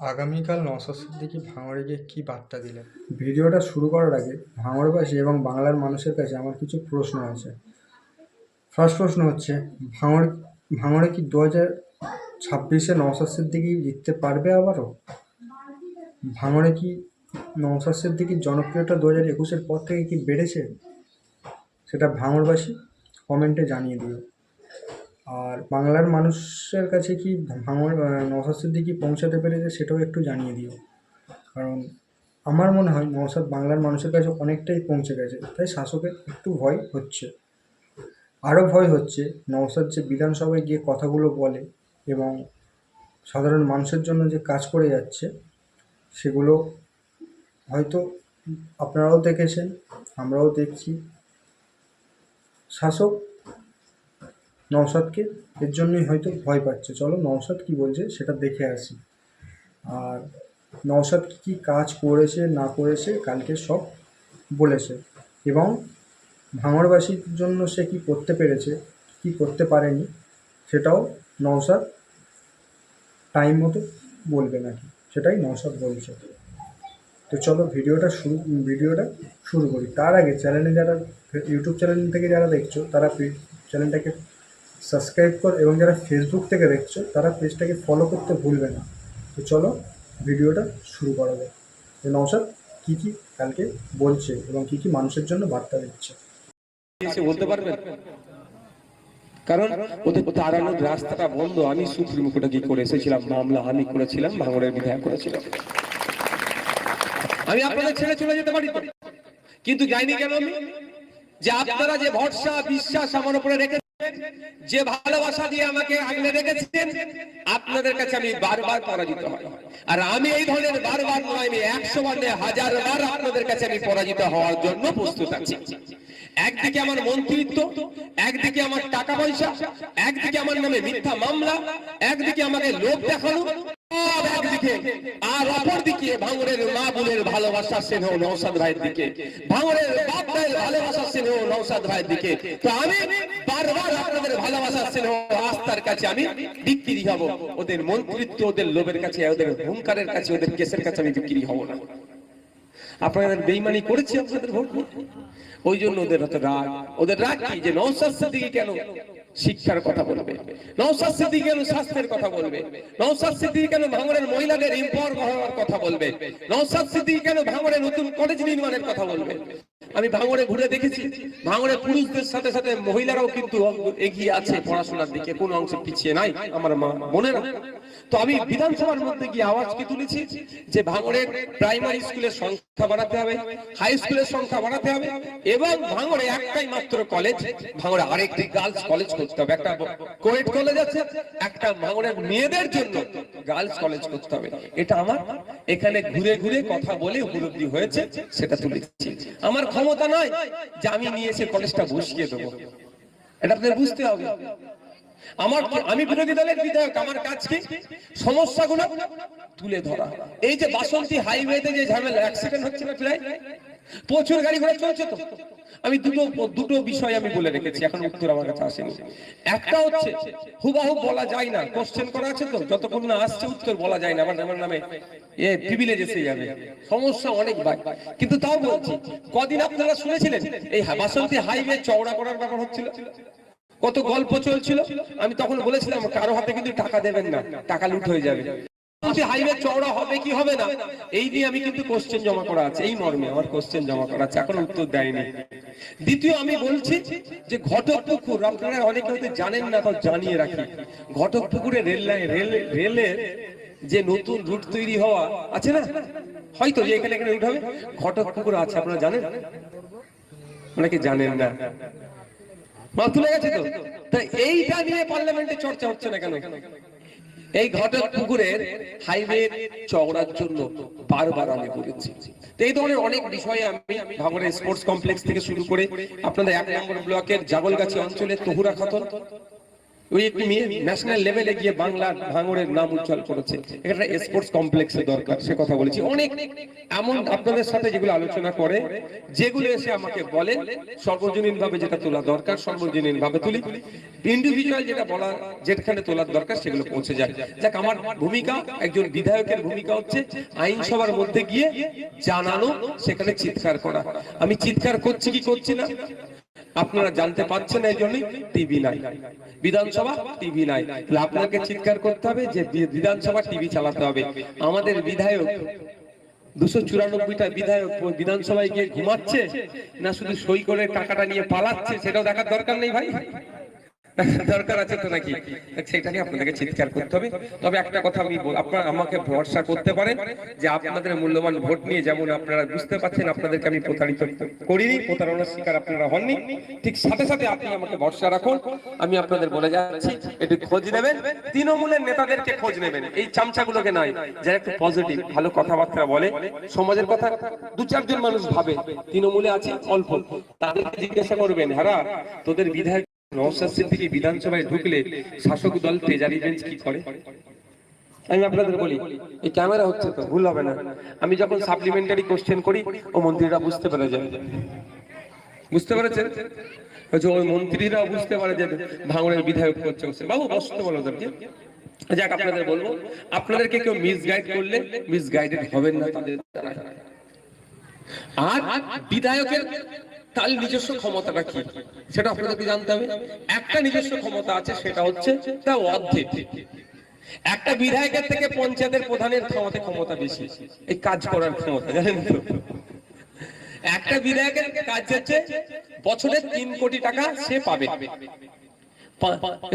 আগামীকাল নওশাদ সিদ্দিকী ভাঙড়ে কী বার্তা দিলেন? ভিডিওটা শুরু করার আগে ভাঙড়বাসী এবং বাংলার মানুষের কাছে আমার কিছু প্রশ্ন আছে। ফার্স্ট প্রশ্ন হচ্ছে, ভাঙড়, ভাঙড়ে কি দু হাজার ছাব্বিশে নওশাদ সিদ্দিকী জিততে পারবে আবারও? ভাঙড়ে কি নওশাদ সিদ্দিকীর জনপ্রিয়তা দু হাজার একুশের পর থেকে কি বেড়েছে? সেটা ভাঙড়বাসী কমেন্টে জানিয়ে দিও। আর বাংলার মানুষের কাছে কি আহ, নওশাদ সিদ্দিকী পৌঁছাতে পেরেছে সেটাও একটু জানিয়ে দিও। কারণ আমার মনে হয় নওশাদ বাংলার মানুষের কাছে অনেকটাই পৌঁছে গেছে। তাই শাসকের একটু ভয় হচ্ছে। আরও ভয় হচ্ছে নওশাদ যে বিধানসভায় গিয়ে কথাগুলো বলে এবং সাধারণ মানুষের জন্য যে কাজ করে যাচ্ছে সেগুলো হয়তো আপনারাও দেখেছেন আমরাও দেখছি। শাসক নওশাদকে, এর জন্যই হয়তো ভয় পাচ্ছে। চলো নওশাদ কি বলছে সেটা দেখে আসি। আর নওশাদ কী কাজ করেছে, না করেছে, কালকে সব বলেছে। এবং ভাঙড়বাসীর জন্য সে কি করতে পেরেছে, কি করতে পারেনি, সেটাও নওশাদ টাইম মতো বলবে নাকি, সেটাই নওশাদ বলছে। তো চলো ভিডিওটা শুরু ভিডিওটা শুরু করি। তার আগে চ্যানেলে যারা, ইউটিউব চ্যানেল থেকে যারা দেখছ, তারা চ্যানেলটাকে সাবস্ক্রাইব কর এবং যারা ফেসবুক থেকে দেখছ, তারা পেজটাকে ফলো করতে ভুলবে না। তো চলো, ভিডিওটা শুরু করা যাক। নওশাদ, কী কী কালকে বলছে এবং কী কী মানুষের জন্য বার্তা দিচ্ছে? বলতে পারবেন? কারণ ওদের তাড়ানোর রাস্তাটা বন্ধ। আমি সুপ্রিম কোর্টে গিয়ে করে এসেছিলাম, মামলা আমি করেছিলাম, ভাঙড়ের বিধায়ক করেছিলাম। আমি আপনাদের ছেড়ে চলে যেতে পারি। কিন্তু যাইনি কেন আমি? যে আপনারা যে ভরসা, বিশ্বাস আমার উপরে রেখেছেন যে ভালোবাসা দিয়ে আমাকে আগলে রেখেছেন, আপনাদের কাছে আমি বারবার পরাজিত হয়। আর আমি এই ধরনের বারবার নয়, আমি একশো বার হাজার বার আপনাদের কাছে আমি পরাজিত হওয়ার জন্য প্রস্তুত আছি। একদিকে আমার মন্ত্রিত্ব, একদিকে আমার টাকা পয়সা, একদিকে আমার নামে মিথ্যা মামলা, একদিকে আমাকে লোক দেখানো একদিকে আর অপরদিকে ভাঙরের মা বোনের ভালোবাসা নৌসাদ ভাইয়ের দিকে। ভাঙরের বাপ ভাইয়ের ভালোবাসা নৌসাদ ভাইয়ের দিকে। তো আমি বারবার আপনাদের ভালোবাসা আস্থার কাছে আমি বিক্রি হব। ওদের মন্ত্রিত্ব, ওদের লোভের কাছে, ওদের হুঙ্কারের কাছে, ওদের কেসের কাছে আমি বিক্রি হব না। আপনাদের বেইমানি করেছি আপনাদের ভোট ওই জন্য ওদের হতো রাগ। ওদের রাগ কি? যে নৌসাদ সিদ্দিকি কেন শিক্ষার কথা বলবে। নৌসাদ সিদ্দিক কেন স্বাস্থ্যের কথা বলবে? নৌসাদ সিদ্দিক কেন ভাঙড়ের মহিলাদের এম্পাওয়ার করার কথা বলবে? নৌসাদ সিদ্দিক কেন ভাঙড়ের নতুন কলেজ নির্মাণের কথা বলবে? আমি ভাঙড়ে ঘুরে দেখেছি। ভাঙড়ে পুরুষদের সাথে সাথে মহিলারাও কিন্তু এগিয়ে আছে পড়াশোনার দিকে, কোনো অংশে পিছিয়ে নাই আমার মা মনে না তো আমি বিধানসভার মধ্যে গিয়ে আওয়াজকে তুলেছি যে ভাঙড়ের প্রাইমারি স্কুলের সংখ্যা বাড়াতে হবে, হাই স্কুলের সংখ্যা বাড়াতে হবে, এবং ভাঙড়ে একটাই মাত্র কলেজ, ভাঙড়ে আরেকটি গার্লস কলেজ করতে হবে। একটা কোয়েট কলেজ আছে, একটা ভাঙড়ের মেয়েদের জন্য গার্লস কলেজ করতে হবে। এটা আমার। এখানে ঘুরে ঘুরে কথা বলে উপলব্ধি হয়েছে, সেটা তুলেছি। আমার ক্ষমতা নয় যে আমি নিয়ে এসে কলেজটা বসিয়ে দেবো। এটা আপনাদের বুঝতে হবে। আমার আমি বিরোধী দলের বিধায়ক, আমার কাজ কি? সমস্যাগুলো তুলে ধরা। এই যে বাসন্তী হাইওয়েতে যে ঝামেলা অ্যাক্সিডেন্ট হচ্ছে না প্রায়? প্রচুর গাড়ি ঘোড়া চলছে তো। আমি দুটো দুটো বিষয় আমি বলে রেখেছি, এখন উত্তর আমার কাছে আসেনি। একটা হচ্ছে, হুবাহু বলা যায় না। কোশ্চেন করা আছে তো? যতক্ষণ না আসছে উত্তর বলা যায় না। আমার আমার নামে এ প্রিভিলেজ এসে যাবে। সমস্যা অনেক ভাই। কিন্তু তাও বলছি, কদিন আপনারা শুনেছিলেন? এই বাসন্তী হাইওয়ে চওড়া করার ব্যাপার হচ্ছিল? কত গল্প চলছিল? আমি তখন বলেছিলাম, কারও হাতে কিন্তু টাকা দেবেন না, টাকা লুট হয়ে যাবে। চওড়া হবে কি হবে না? এই আমি কিন্তু কোশ্চেন জমা করা আছে, এই মর্মে আমার কোশ্চেন জমা করা আছে উত্তর দেয়নি। দ্বিতীয়, আমি বলছি যে ঘটক আপনারা জানেন না জানিয়ে ঘটক রেল লাইন, রেল, রেলের যে নতুন রুট তৈরি হওয়া, আছে না? হয়তো যে এখানে এখানে রুট হবে। ঘটক পুকুর আছে, আপনারা জানেন? অনেকে জানেন না। গেছে তো? এইটা নিয়ে পার্লামেন্টে চর্চা হচ্ছে না কেন? এই ঘটক পুকুরের হাইওয়ে চওড়ার জন্য বারবার আমি বলেছি। এই ধরনের অনেক বিষয়ে আমি স্পোর্টস কমপ্লেক্স থেকে শুরু করে আপনাদের এক নম্বর ব্লকের জাগলগাছি অঞ্চলে তহুরা খাতন ওই একটি মেয়ে ন্যাশনাল লেভেলে গিয়ে বাংলা ভাঙড়ের নাম উজ্জ্বল করেছে। এখানে স্পোর্টস কমপ্লেক্সের দরকার সে কথা বলেছি। অনেক এমন আপনাদের সাথে যেগুলো আলোচনা করে যেগুলো এসে আমাকে বলে সর্বজনীন ভাবে যেটা তোলা দরকার সর্বজনীন ভাবে তুলি ইন্ডিভিজুয়াল যেটা বলা যেখানে তোলার দরকার সেগুলো পৌঁছে যায় যাক। আমার ভূমিকা একজন বিধায়কের ভূমিকা হচ্ছে আইনসভার মধ্যে গিয়ে জানানো সেখানে চিৎকার করা। আমি চিৎকার করছি কি করছি না? আপনারা জানতে পাচ্ছেন এই জন্যই টিভি নাই। বিধানসভা টিভি নাই। তাহলে আপনাকে চিৎকার করতে হবে যে বিধানসভা টিভি চালাতে হবে। আমাদের বিধায়ক, দুশো চুরানব্বইটা বিধায়ক বিধানসভায় গিয়ে ঘুমাচ্ছে, না শুধু সই করে টাকাটা নিয়ে পালাচ্ছে, সেটাও দেখার দরকার নেই ভাই। দরকার আছে তো নাকি? সেটাকে আপনাদেরকে চিৎকার করতে হবে। তবে একটা কথা আমি আপনারা আমাকে ভরসা করতে পারেন যে আপনাদের মূল্যবান ভোট নিয়ে যেমন আপনারা বুঝতে পারছেন, আপনাদেরকে আমি প্রতারিত করিনি, প্রতারণার শিকার আপনারা হননি। ঠিক সাথে সাথে আপনি আমাকে ভরসা রাখুন। আমি আপনাদের বলে যাচ্ছি, একটু খোঁজ নেবেন। তৃণমূলের নেতাদেরকে খোঁজ নেবেন। এই চামচাগুলোকে নয়, যারা একটু পজিটিভ ভালো কথাবার্তা বলে। সমাজের কথা দু চারজন মানুষ ভাবে, তৃণমূলে আছে অল্প। তাদেরকে জিজ্ঞাসা করবেন হ্যাঁ তোদের বিধায়ক বিধানসভায় ঢুকলে শাসক দল ট্রেজারি বেঞ্চ কি করে? আমি আপনাদের বলি, এই ক্যামেরা হচ্ছে তো, ভুল হবে না। আমি যখন সাপ্লিমেন্টারি কোশ্চেন করি, ও মন্ত্রীরা বুঝতে পেরে যায়। বুঝতে পেরেছেন? ওই মন্ত্রীরা বুঝতে পারে যে ভাঙনের বিধায়ক করছে বাবু বসতে বলো যাক, আপনাদের বলব, আপনাদেরকে কেউ মিসগাইড করলে মিসগাইডেড হবেন না তাদের আর বিধায়কের তার নিজস্ব ক্ষমতাটা কি? সেটা আপনাদেরকে জানতে হবে। একটা নিজস্ব ক্ষমতা আছে, সেটা হচ্ছে তা অর্ধেক। একটা বিধায়কের থেকে পঞ্চায়েতের প্রধানের ক্ষমতা ক্ষমতা বেশি। এই কাজ করার ক্ষমতা, জানেন তো? একটা বিধায়কের কাজ হচ্ছে, বছরে তিন কোটি টাকা সে পাবে।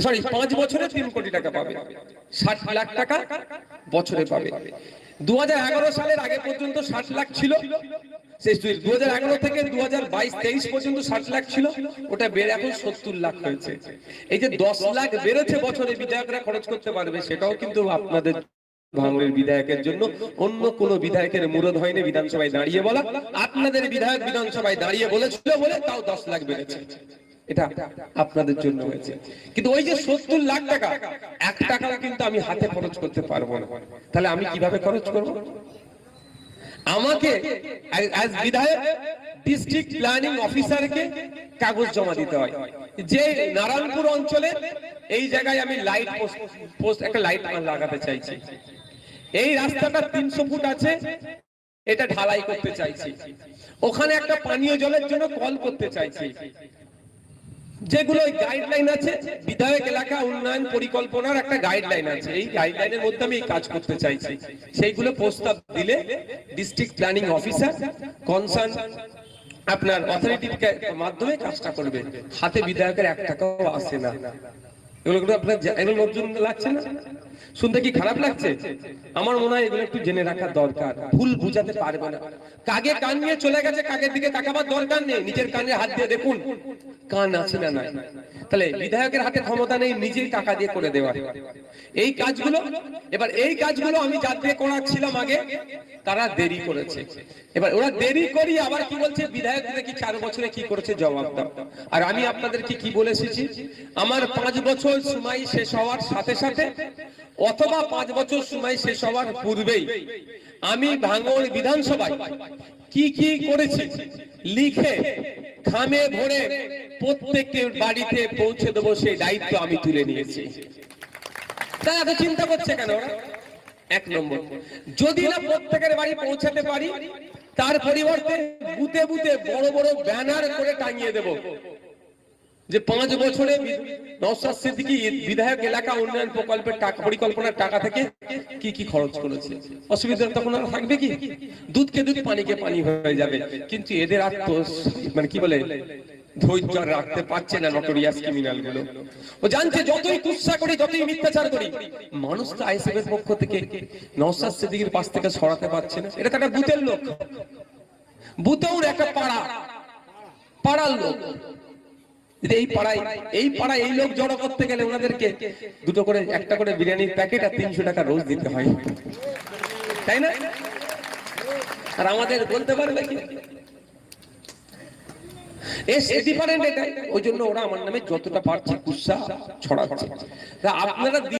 সরি পাঁচ বছরে তিন কোটি টাকা পাবে। ষাট লাখ টাকা বছরে পাবে। দু সালের আগে পর্যন্ত ষাট লাখ ছিল। দু হাজার থেকে দু হাজার বাইশ পর্যন্ত ষাট লাখ ছিল। ওটা বেড়ে এখন সত্তর লাখ হয়েছে। এই যে দশ লাখ বেড়েছে বছরে বিধায়করা খরচ করতে পারবে, সেটাও কিন্তু আপনাদের বিধায়কের জন্য। অন্য কোন বিধায়কের মুরদ হয়নি, বিধানসভায় দাঁড়িয়ে বলা। আপনাদের বিধায়ক বিধানসভায় দাঁড়িয়ে বলেছিল বলে তাও দশ লাখ বেড়েছে। এটা আপনাদের জন্য হয়েছে। কিন্তু ওই যে সত্তর লাখ টাকা, এক টাকা কিন্তু আমি হাতে খরচ করতে পারব না। তাহলে আমি কীভাবে খরচ করব? আমাকে অ্যাজ বিধায়ক ডিস্ট্রিক্ট প্ল্যানিং অফিসারকে কাগজ জমা দিতে হয়। যে নারায়ণপুর অঞ্চলে এই জায়গায় আমি লাইট পোস্ট একটা লাইট লাগাতে চাইছি। এই রাস্তাটা তিনশো ফুট আছে, এটা ঢালাই করতে চাইছি। ওখানে একটা পানীয় জলের জন্য কল করতে চাইছি। যেগুলো গাইডলাইন আছে, বিধায়ক এলাকা উন্নয়ন পরিকল্পনার একটা গাইডলাইন আছে। এই গাইডলাইনের মধ্যে আমি কাজ করতে চাইছি। সেইগুলো প্রস্তাব দিলে ডিস্ট্রিক্ট প্ল্যানিং অফিসার কনসার্ন আপনার অথরিটির মাধ্যমে কাজটা করবে। হাতে বিধায়কের এক টাকাও আসে না। এগুলো আপনার নতুন লাগছে না? শুনতে কি খারাপ লাগছে? আমার মনে হয় এগুলো একটু জেনে রাখা দরকার। ভুল বুঝাতে পারবে না। কাগে কান নিয়ে চলে গেছে কাগের দিকে তাকাবার দরকার নেই। নিজের কানে হাত দিয়ে দেখুন, কান আছে না নাই। তাহলে বিধায়কের হাতে ক্ষমতা নেই, নিজেই টাকা দিয়ে করে দেওয়ার। এই কাজগুলো, এবার এই কাজগুলো আমি যার দিয়ে করাচ্ছিলাম আগে, তারা দেরি করেছে। এবার ওরা দেরি করি আবার কি বলছে, বিধায়ক কি চার বছরে কি করেছে জবাব দাও। আর আমি আপনাদেরকে কি বলে এসেছি, আমার পাঁচ বছর সময় শেষ হওয়ার সাথে সাথে অথবা পাঁচ বছর সময় শেষ হওয়ার পূর্বেই আমি ভাঙড় বিধানসভায় কি কি করেছি লিখে খামে ভরে প্রত্যেকের বাড়িতে পৌঁছে দেবো সেই দায়িত্ব আমি তুলে নিয়েছি। তারা এত চিন্তা করছে কেন এক নম্বর, যদি না প্রত্যেকের বাড়ি পৌঁছাতে পারি, তার পরিবর্তে বুতে বুতে বড় বড় ব্যানার করে টাঙিয়ে দেব। যে পাঁচ বছরে নওশাদ বিধায়ক এলাকা উন্নয়ন প্রকল্পের টাকা পরিকল্পনার টাকা থেকে কি কি খরচ করেছে? অসুবিধা তখন আর থাকবে কি? দুধকে দুধ পানিকে পানি হয়ে যাবে। কিন্তু এদের তো মানে কি বলে, ধৈর্য রাখতে পারছে না নটোরিয়াস ক্রিমিনালগুলো। ও জানছে, যতই কুৎসা করি, যতই মিথ্যাচার করি, মানুষ তো আইএসএফ এর পক্ষ থেকে নওশাদ সিদ্দিকীর পাশ থেকে সরাতে পারছে না। এটা একটা বুথের লোক। বুথেও একটা পাড়া। পাড়ার লোক। এই পাড়ায় এই পাড়ায় এই লোক জড়ো করতে গেলে ওনাদেরকে দুটো করে, একটা করে বিরিয়ানির প্যাকেট আর তিনশো টাকা রোজ দিতে হয়। তাই না? আর আমাদের বলতে পারবে কি? ওই জন্য ওরা আমার নামে যতটা পারছে কুৎসা ছড়াচ্ছে। আপনারা